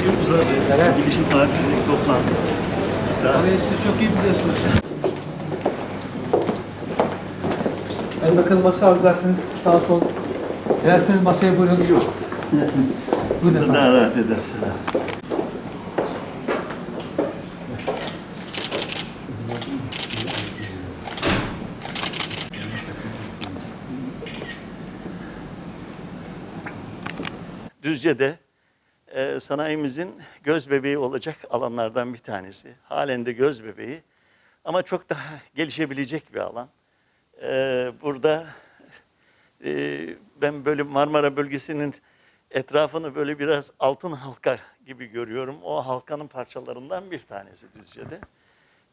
Şey uzadı. Bilişim Hadisindeki toplantı. Güzel. Orayı siz çok iyi biliyorsunuz. Hadi bakalım masa avlarsınız sağ sol. Dilerseniz masaya buyurun. Yok. Buyurun. Daha rahat edersin. Düzce'de e, sanayimizin göz bebeği olacak alanlardan bir tanesi. Halen de göz bebeği ama çok daha gelişebilecek bir alan. E, burada e, ben böyle Marmara bölgesinin etrafını böyle biraz altın halka gibi görüyorum. O halkanın parçalarından bir tanesi Düzce'de.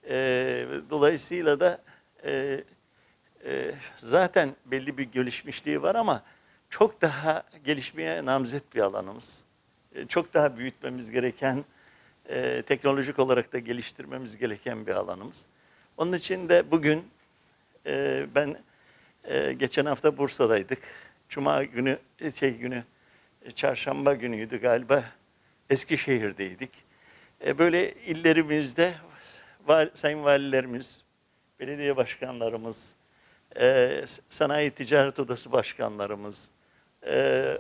E, dolayısıyla da e, e, zaten belli bir gelişmişliği var ama çok daha gelişmeye namzet bir alanımız. E, çok daha büyütmemiz gereken, e, teknolojik olarak da geliştirmemiz gereken bir alanımız. Onun için de bugün e, ben geçen hafta Bursa'daydık. Cuma günü, şey günü, çarşamba günüydü galiba. Eskişehir'deydik. Böyle illerimizde sayın valilerimiz, belediye başkanlarımız, sanayi ticaret odası başkanlarımız, e,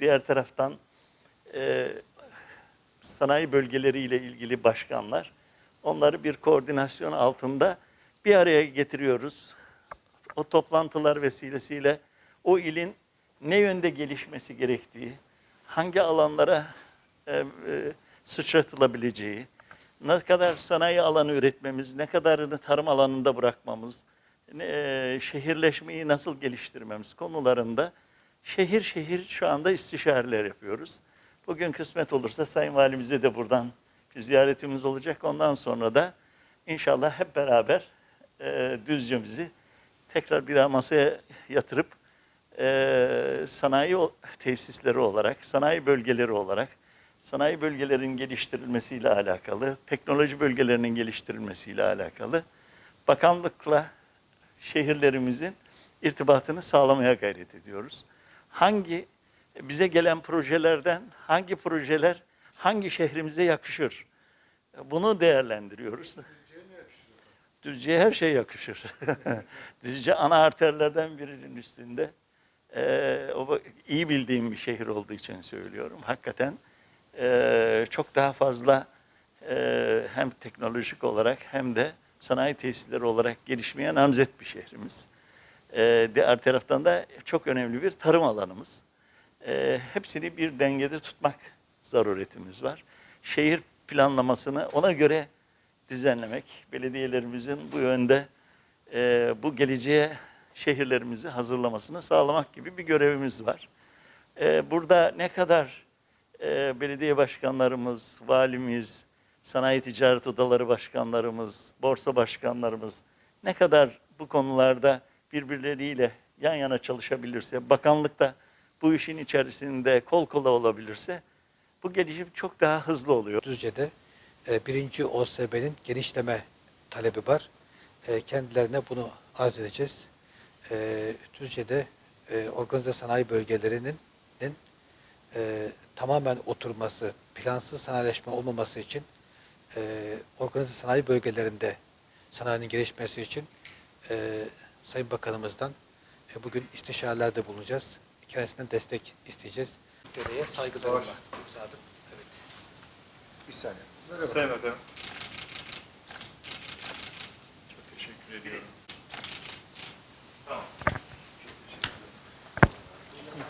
diğer taraftan e, sanayi bölgeleriyle ilgili başkanlar, onları bir koordinasyon altında bir araya getiriyoruz. O toplantılar vesilesiyle o ilin ne yönde gelişmesi gerektiği, hangi alanlara e, e, sıçratılabileceği, ne kadar sanayi alanı üretmemiz, ne kadarını tarım alanında bırakmamız, e, şehirleşmeyi nasıl geliştirmemiz konularında şehir şehir şu anda istişareler yapıyoruz. Bugün kısmet olursa Sayın Valimize de buradan bir ziyaretimiz olacak. Ondan sonra da inşallah hep beraber e, Düzce'mizi tekrar bir daha masaya yatırıp e, sanayi tesisleri olarak, sanayi bölgeleri olarak, sanayi bölgelerinin geliştirilmesiyle alakalı, teknoloji bölgelerinin geliştirilmesiyle alakalı bakanlıkla şehirlerimizin irtibatını sağlamaya gayret ediyoruz. Hangi bize gelen projelerden hangi projeler hangi şehrimize yakışır? Bunu değerlendiriyoruz. Düzce'ye her şey yakışır. Düzce ana arterlerden birinin üstünde. Ee, o iyi bildiğim bir şehir olduğu için söylüyorum. Hakikaten ee, çok daha fazla ee, hem teknolojik olarak hem de sanayi tesisleri olarak gelişmeye namzet bir şehrimiz. Ee, diğer taraftan da çok önemli bir tarım alanımız. Ee, hepsini bir dengede tutmak zaruretimiz var. Şehir planlamasını ona göre düzenlemek, belediyelerimizin bu yönde e, bu geleceğe şehirlerimizi hazırlamasını sağlamak gibi bir görevimiz var. E, burada ne kadar e, belediye başkanlarımız, valimiz, sanayi ticaret odaları başkanlarımız, borsa başkanlarımız ne kadar bu konularda birbirleriyle yan yana çalışabilirse, bakanlıkta bu işin içerisinde kol kola olabilirse bu gelişim çok daha hızlı oluyor. Düzce'de e, birinci OSB'nin genişleme talebi var. E, kendilerine bunu arz edeceğiz. E, Düzce'de e, organize sanayi bölgelerinin nin, e, tamamen oturması, plansız sanayileşme olmaması için organize sanayi bölgelerinde sanayinin gelişmesi için Sayın Bakanımızdan e, bugün istişarelerde bulunacağız. Kendisinden destek isteyeceğiz. Dedeye saygılarımla imzadım. Evet. Bir saniye. Merhaba. Sayın Bakanım.